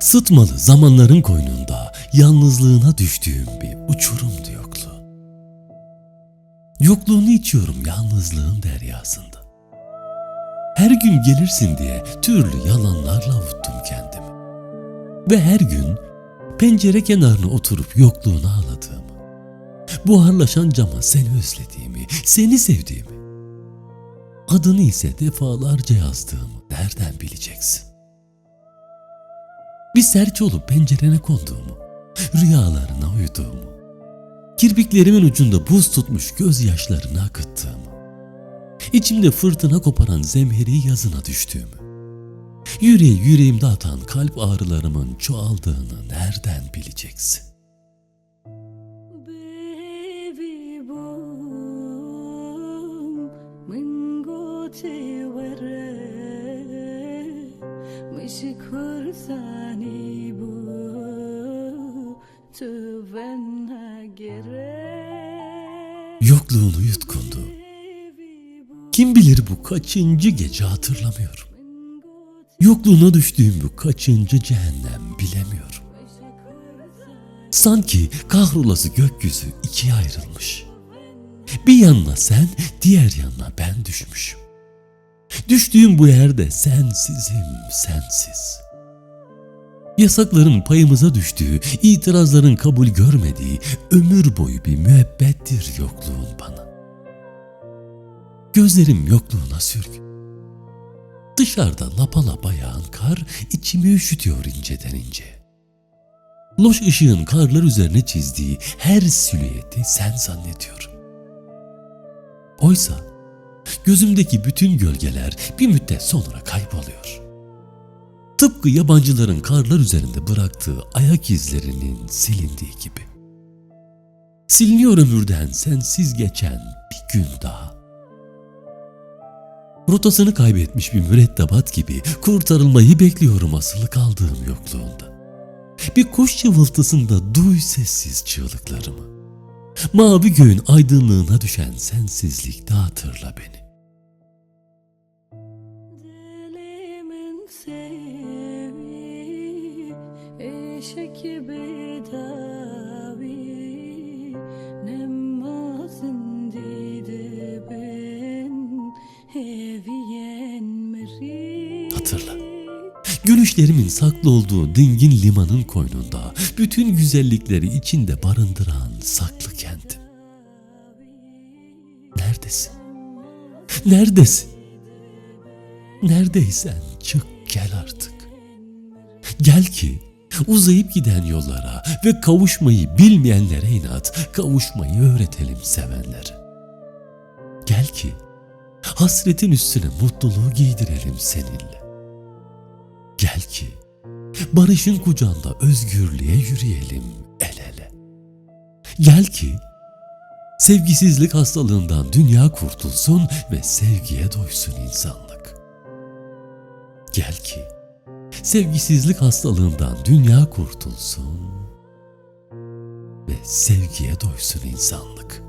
Sıtmalı zamanların koynunda yalnızlığına düştüğüm bir uçurumdu yokluğu. Yokluğunu içiyorum yalnızlığın deryasında. Her gün gelirsin diye türlü yalanlarla avuttum kendimi. Ve her gün pencere kenarına oturup yokluğunu ağladığımı, buharlaşan cama seni özlediğimi, seni sevdiğimi, adını ise defalarca yazdığımı nereden bileceksin? Bir serç olup pencerene konduğumu, rüyalarına uyuduğumu, kirpiklerimin ucunda buz tutmuş gözyaşlarını akıttığımı, içimde fırtına koparan zemheri yazına düştüğümü, yüreği yüreğimde atan kalp ağrılarımın çoğaldığını nereden bileceksin? Baby boom ışıklar sani bu tüvenha gerek Yokluğunu yutkundu. Kim bilir bu kaçıncı gece hatırlamıyorum. Yokluğuna düştüğüm bu kaçıncı cehennem bilemiyorum. Sanki kahrolası gökyüzü ikiye ayrılmış. Bir yanına sen, diğer yanına ben düşmüşüm. Düştüğüm bu yerde sensizim, sensiz. Yasakların payımıza düştüğü, itirazların kabul görmediği ömür boyu bir müebbettir yokluğun bana. Gözlerim yokluğuna sürgün. Dışarıda lapa lapa kar içimi üşütüyor inceden ince. Loş ışığın karlar üzerine çizdiği her silüeti sen zannediyorum. Oysa gözümdeki bütün gölgeler bir müddet sonra kayboluyor. Tıpkı yabancıların karlar üzerinde bıraktığı ayak izlerinin silindiği gibi. Siliniyor ömürden sensiz geçen bir gün daha. Rotasını kaybetmiş bir mürettebat gibi kurtarılmayı bekliyorum asılı kaldığım yokluğunda. Bir kuş cıvıltısında duy sessiz çığlıklarımı. Mavi göğün aydınlığına düşen sensizlikte hatırla beni. Hatırla. Gülüşlerimin saklı olduğu dingin limanın koynunda bütün güzellikleri içinde barındıran saklı Neredesin? Neredesin? Neredeysen çık gel artık. Gel ki uzayıp giden yollara ve kavuşmayı bilmeyenlere inat, kavuşmayı öğretelim sevenlere. Gel ki hasretin üstüne mutluluğu giydirelim seninle. Gel ki barışın kucağında özgürlüğe yürüyelim el ele. Gel ki sevgisizlik hastalığından dünya kurtulsun ve sevgiye doysun insanlık. Gel ki sevgisizlik hastalığından dünya kurtulsun ve sevgiye doysun insanlık.